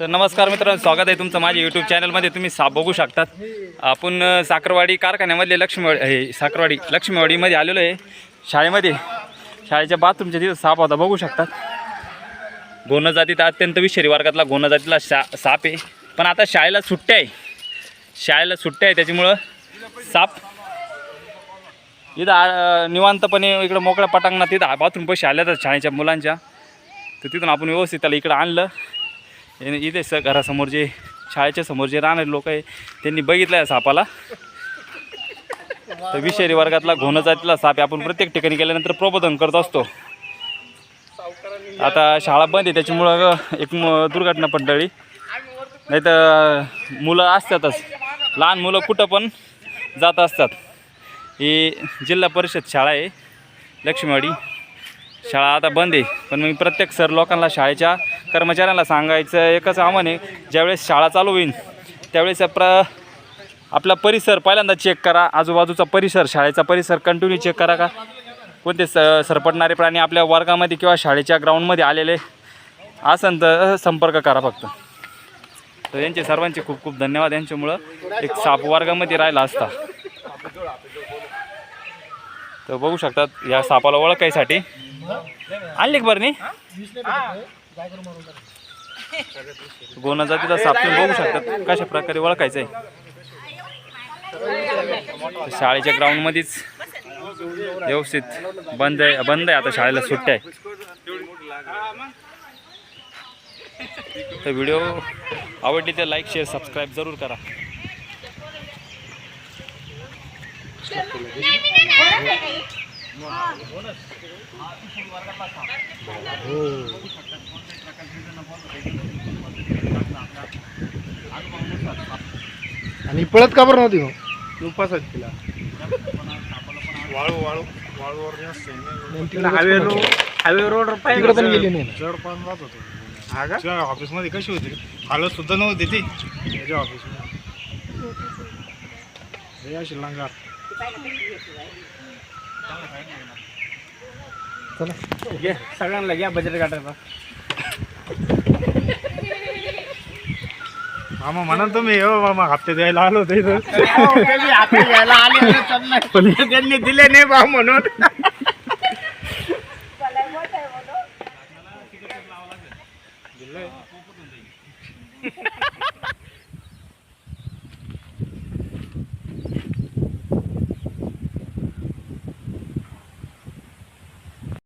तर नमस्कार मित्रांनो स्वागत आहे तुमचं माझ्या यूट्यूब चॅनलमध्ये तुम्ही साप बघू शकतात. आपण साखरवाडी कारखान्यामधले लक्ष्मीवाडी हे साखरवाडी लक्ष्मीवाडीमध्ये आलेलो आहे. शाळेमध्ये शाळेच्या बाथरूमच्या तिथं साप होता बघू शकतात. गोण जातीत अत्यंत विषारी वर्गातला गोण जातीला शा साप आहे. पण आता शाळेला सुट्ट्या आहे. शाळेला सुट्ट्या आहे त्याच्यामुळं साप इथं निवांतपणे इकडं मोकळ्या पटांगणात तिथं बाथरूम पैसे आल्या तर शाळेच्या मुलांच्या. तर तिथून आपण व्यवस्थित त्याला इकडं आणलं. इथे स घरासमोर जे शाळेच्या समोर जे राहणारे लोक आहे त्यांनी बघितलं आहे सापाला तर विषारी वर्गातला घोण जातीला साप आपण प्रत्येक ठिकाणी गेल्यानंतर प्रबोधन करत असतो. आता शाळा बंद आहे त्याच्यामुळं एक दुर्घटना पडली. नाही तर मुलं असतातच. लहान मुलं कुठं पण जात असतात. ही जिल्हा परिषद शाळा आहे लक्ष्मीवाडी. शाळा आता बंद आहे. पण मी प्रत्येक सर लोकांना शाळेच्या कर्मचाऱ्यांना सांगायचं एकच आव्हान आहे ज्यावेळेस शाळा चालू होईल त्यावेळेस प्र आपला परिसर पहिल्यांदा चेक करा आजूबाजूचा परिसर शाळेचा परिसर कंटिन्यू चेक करा का? कोणते स सरपटणारे प्राणी आपल्या वर्गामध्ये किंवा शाळेच्या ग्राउंडमध्ये आलेले असन तर संपर्क करा फक्त. तर यांचे सर्वांचे खूप खूप धन्यवाद यांच्यामुळं एक साप वर्गामध्ये राहिला असता. तर बघू शकतात या सापाला ओळखायसाठी आणली बरं नाही गोना जातीचा साप तुम्ही बघू शकतात. कशा प्रकारे ओळखायचं आहे शाळेच्या ग्राउंडमध्येच व्यवस्थित बंद आहे बंद आहे. आता शाळेला सुट्ट्या आहे तर व्हिडिओ आवडली तर लाईक शेअर सबस्क्राईब जरूर करा. आणि पळत का बरं नव्हती मग? उपासाच तिला वाळू वाळू वाळूवर जास्त हायवे रोड हायवे रोड तिकडे पण गेली नाही. ना. जड पण राहत होतो. हा का? ऑफिसमध्ये कशी होती? हालत सुद्धा नव्हती ती. त्याच्या ऑफिसमध्ये. हे अशी लंगार चला सगळ्यांना घ्या बजेट काढायचा मामा म्हणा तुम्ही हो मामा हप्ते द्यायला आलो होतो त्यांनी दिले नाही बा म्हणून.